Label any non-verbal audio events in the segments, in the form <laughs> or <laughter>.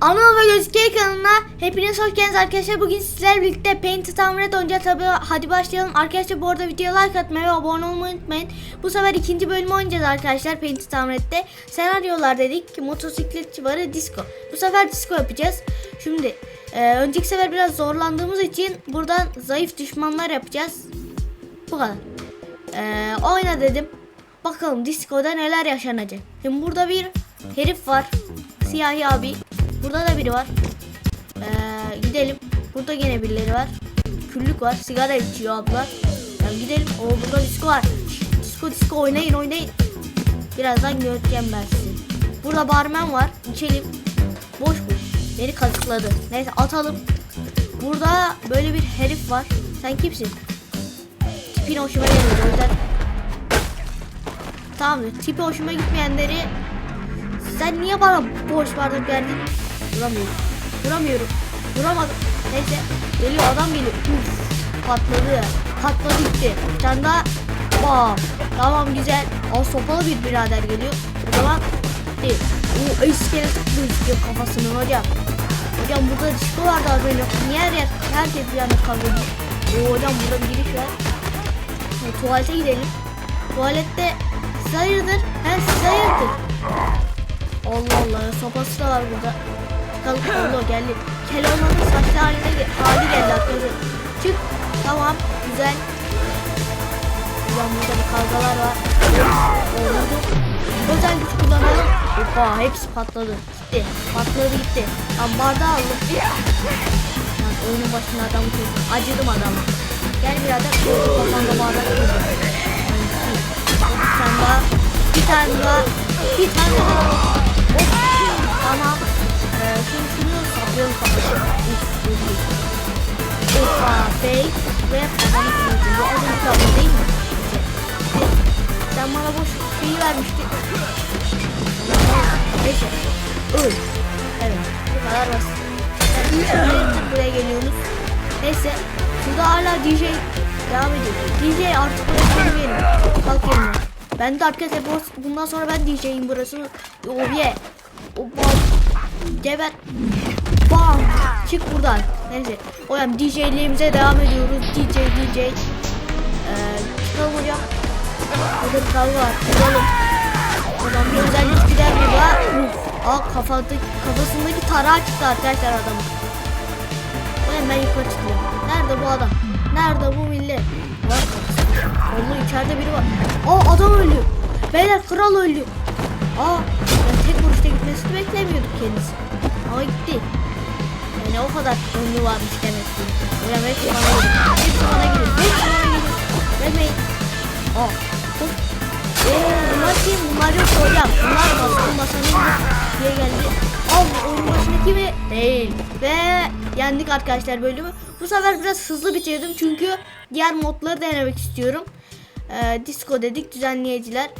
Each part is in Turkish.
Anıl ve Gözüke kanalına hepiniz hoş geldiniz arkadaşlar. Bugün sizlerle birlikte Paint Tamret oynayacağız. Tabi hadi başlayalım. Arkadaşlar bu arada videoya like atmayı ve abone olmayı unutmayın. Bu sefer ikinci bölümü oynayacağız arkadaşlar Paint Tamret'te. Senaryolar dedik ki motosikletçi var disco. Bu sefer disco yapacağız. Şimdi e, önceki sefer biraz zorlandığımız için buradan zayıf düşmanlar yapacağız. Bu kadar. E, oyna dedim. Bakalım disco'da neler yaşanacak. Şimdi burada bir herif var. Siyahi abi. Burada da biri var. Ee, gidelim. Burada gene birileri var. Küllük var. Sigara içiyor abla. Yani gidelim. O burada disco var. Disco disco oynayın oynayın. Birazdan göreceğim ben sizi. Burada barmen var. İçelim. Boş bu. Beni kazıkladı. Neyse atalım. Burada böyle bir herif var. Sen kimsin? Tipin hoşuma gelmedi. O yüzden. Tipi hoşuma gitmeyenleri sen niye bana boş bardak verdin? Duramıyorum. Duramıyorum. Duramadım. Neyse. Geliyor adam geliyor. Uf. Patladı. Patladı gitti. Bir tane daha. Bam. Tamam güzel. Al sopalı bir birader geliyor. O zaman değil. O iskelet gözüküyor kafasının hocam. Hocam burada disco vardı az önce. Niye her yer herkes bir anda kavga? Oo hocam burada bir giriş var. E, tuvalete gidelim. Tuvalette siz hayırdır? He? Allah Allah sopası da var burada. Çıkalım Allah geldi. Keloğlan'ın saçlı haline ge- hali geldi arkadaşlar. Çık. Tamam güzel. Ulan burada bir kavgalar var. Oldu. Özel güç kullanalım. Hoppa hepsi patladı. Gitti. Patladı gitti. Tam bardağı aldım. Yani oyunun başına adamı koydum. Acıdım adamı. Gel birader. Kafanda bardak koydum. Bir tane daha. Bir tane daha. Bir tane daha. Hop. Tamam. Şimdi şunu saplıyorum üf. Hoppa. Fake. Ve adamı koydum. Bu önce abla değil mi? Sen bana boş şeyi vermiştin. Neyse. Öl. Evet. Bu kadar basit. Yani buraya geliyorsunuz. Neyse. Şurada hala DJ devam ediyor. DJ artık burası benim. Kalk. Ben de arkadaşlar bu- bundan sonra ben DJ'yim burası. Oh yeah. Geber. Bam. Çık buradan. Neyse. Hocam DJ'liğimize devam ediyoruz. DJ DJ. Ee, çıkalım hocam. Burada bir kavga var. Çıkalım. Adam bir özellik gider burada. Uf. Aa kafadaki, kafasındaki tarağı çıktı arkadaşlar adamın. Ben ben yukarı çıkıyorum. Nerede bu adam? Nerede bu millet? Var. Allah içeride biri var. Aa adam ölüyor. Beyler kral ölüyor. Beklemiyorduk kendisi. Ama gitti. Yani o kadar ünlü varmış demek ki. Hocam hepsi bana geliyor. Hepsi bana geliyor. Hepsi bana geliyor. Gelmeyin. Aa. Dur. Eee bunlar kim? Bunlar yok hocam. Bunlar baskın masanın diye geldi. Al oyun başındaki mi? Değil. Ve yendik arkadaşlar bölümü. Bu sefer biraz hızlı bitirdim çünkü diğer modları denemek istiyorum. Ee, disco dedik düzenleyiciler.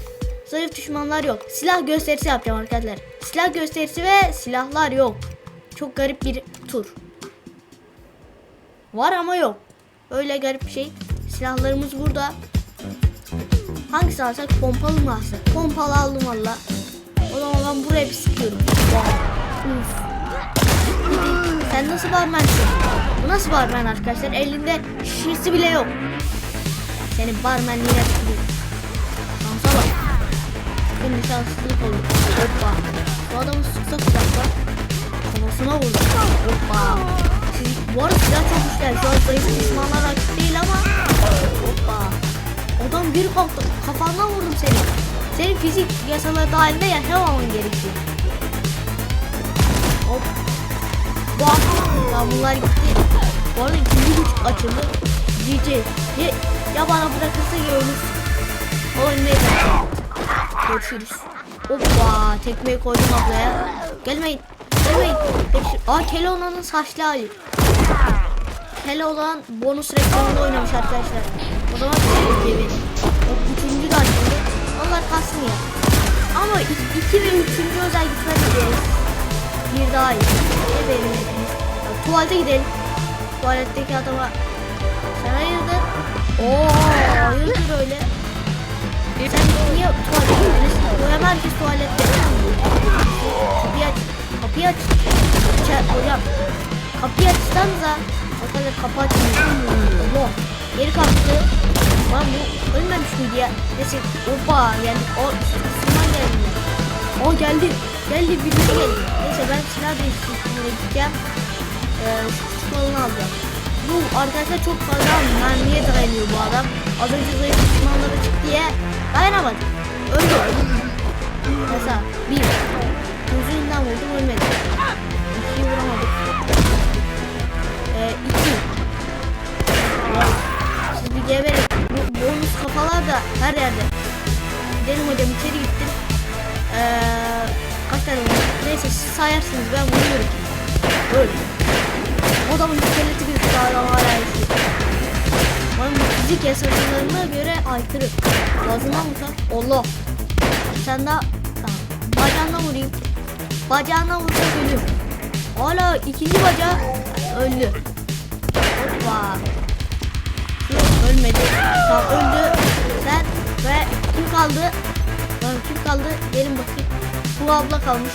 Zayıf düşmanlar yok. Silah gösterisi yapacağım arkadaşlar. Silah gösterisi ve silahlar yok. Çok garip bir tur. Var ama yok. Öyle garip bir şey. Silahlarımız burada. Hangisi alsak pompalı mı alsak? Pompalı aldım valla. O zaman ben buraya bir sıkıyorum. Uf. Sen nasıl barmensin? Bu nasıl barmen arkadaşlar? Elinde şişesi bile yok. Senin barmenliğine tükürüyorum. Şimdi şanssızlık olur. Hoppa. Bu adamı sıksak uzakta. Kafasına vurdu. Hoppa. Siz, bu arada silah çok güçler. Şu an zayıf düşmanlar rakip değil ama. Hoppa. Adam bir kalktı. Kafandan vurdum seni. Senin fizik yasaları dahilinde yaşamaman gerekiyor. Hop. Bak. Ya bunlar gitti. Bu arada ikinci güç açıldı. DJ. Ya, ya bana bırakırsa ya ölür. O. Görüşürüz. Hoppa. Tekmeyi koydum ablaya. Gelmeyin. Gelmeyin. Görüşürüz. Aa Keloğlan'ın saçlı hali. Keloğlan bonus reklamında oynamış arkadaşlar. O zaman beni. O üçüncü açıldı. Onlar ya. Ama ik- iki ve üçüncü özel gitmez gideriz. Bir daha iyi. Ne? Ya, tuvalete gidelim. Tuvaletteki adama. Sen hayırdır? Oo, hayırdır öyle. Sen niye? Bu hem herkes tuvalette. Kapıyı aç. Kapıyı aç. içer hocam. Kapıyı açsanıza. Arkadaşlar kapı açmıyor. Allah. Geri kalktı. Lan bu ölmemiş miydi ya? Neyse opa yani o kısımdan geldi. O geldi. Geldi birisi geldi. Neyse ben silah değiştirmeye gideceğim. Ee, şu alacağım. Bu arkadaşlar çok fazla mermiye dayanıyor bu adam. Az önce zayıf düşmanlara çıktı diye dayanamadı. Öldü. Mesela bir. Gözünden vurdum ölmedi. İkiyi vuramadık. Ee, iki. Siz bir geberin. Bu bonus kafalar da her yerde. Gidelim hocam içeri gittim. Ee, kaç tane var? Neyse siz sayarsınız ben vuruyorum. Öyle. Adamın iskeleti hala yaşıyor. Bana bu fizik yasaklarına göre aykırı. Lazımdan mı sen? Allah. Sen daha. Bacağına vurayım. Bacağına vursa ölür. Hala ikinci bacağı öldü. Hoppa. Yok ölmedi. Tamam öldü. Sen ve kim kaldı? Tamam kim kaldı? Gelin bakayım. Bu abla kalmış.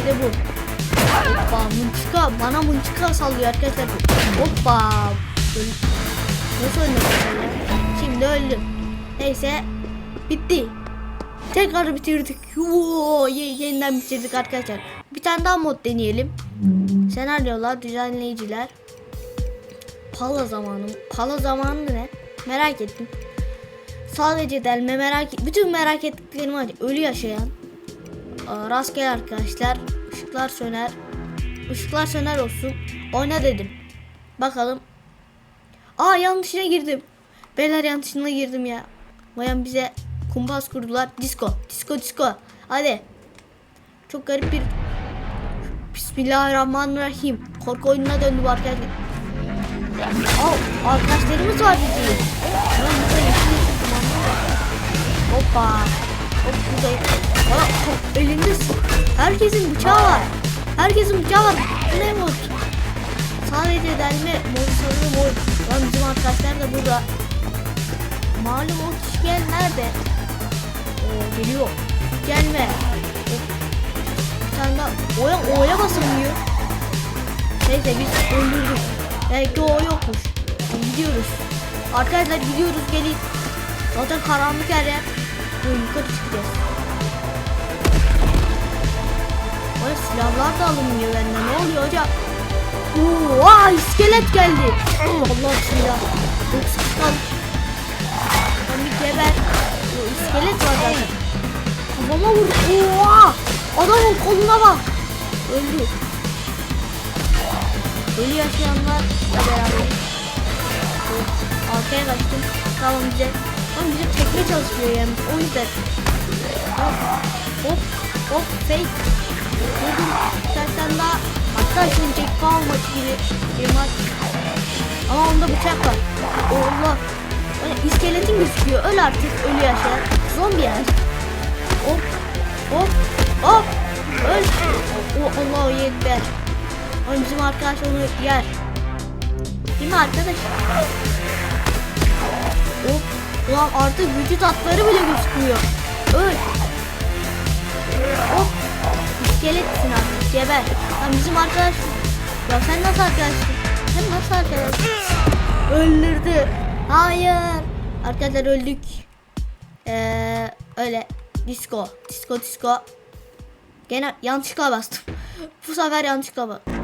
Bir de bu. Hoppa mınçıka. Bana mınçıka sallıyor arkadaşlar. Hoppa. Nasıl ya? Şimdi öldüm. Neyse. Bitti. Tekrar bitirdik. Yoo, ye- yeniden bitirdik arkadaşlar. Bir tane daha mod deneyelim. Senaryolar, düzenleyiciler. Pala zamanı. Pala zamanı ne? Merak ettim. Sadece delme merak. Bütün merak ettiklerimi. Ölü yaşayan. Aa, Rastgele arkadaşlar. Işıklar söner. Işıklar söner olsun. Oyna dedim. Bakalım. Aa yanlışına girdim. Beyler yanlışına girdim ya. Bayan bize kumpas kurdular. Disco. Disco disco. Hadi. Çok garip bir Bismillahirrahmanirrahim. Korku oyununa döndü bu arkadaşlar. Aa, arkadaşlarımız var bizim. Hoppa. Aa, hop, elinde herkesin bıçağı var. Herkesin bıçağı var. Ne mod? Sadece delme mod sanırım mod. Lan bizim arkadaşlar da burada. Malum o kişi gel nerede? Oo, geliyor. Gelme. Bir tane daha. Oya, oya basılmıyor. Neyse biz öldürdük. Belki o yokmuş. Gidiyoruz. Arkadaşlar gidiyoruz gelin. Zaten karanlık her yer. Böyle yukarı çıkacağız. Oya silahlar da alınmıyor benden. Ne oluyor hocam? Oo, aa, iskelet geldi. Allah silah. Çok sıkışkan. Ben bir geber. O iskelet var zaten. Kafama vurdu. Oha! Adamın koluna bak. Öldü. Ölü yaşayanlar beraber. Arkaya kaçtım. Tamam bize. Tamam bize çekme çalışmıyor yani. O yüzden. Hop hop hop fake. Vurdum. Zaten daha hatta şimdi Jack Paul maçı gibi bir. Ama onda bıçak var. Allah. Böyle iskeletin gözüküyor. Öl artık. Ölü yaşayan. Zombi yani. Hop hop hop. Öl. O Allahu Ekber. Oğlum bizim arkadaş onu yer. Değil mi arkadaş? Oh, ulan artık vücut hatları bile gözükmüyor. Öl. Oh, iskeletsin artık, geber. Lan bizim arkadaş... Ya sen nasıl arkadaşsın? Sen nasıl arkadaşsın? Öldürdü. Hayır. Arkadaşlar öldük. Ee, öyle. Disco. Disco disco. Gene yanlışlıkla bastım. <laughs> Bu sefer yanlışlıkla bastım.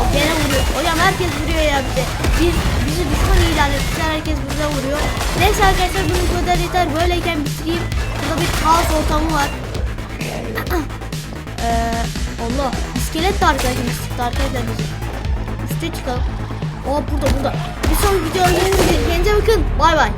Oh, gene vuruyor. Hocam herkes vuruyor ya bize. Biz, bizi düşman ilan etmişler. Herkes bize vuruyor. Neyse arkadaşlar bu kadar yeter. Böyleyken bitireyim. Burada bir kaos ortamı var. <clears throat> ee, Allah. İskelet de arkadaşlar. Sıktı arkadaşlar bizi. Üste çıkalım. Aa burada burada. Bir sonraki videoya görüşürüz. Kendinize bakın. Bay bay.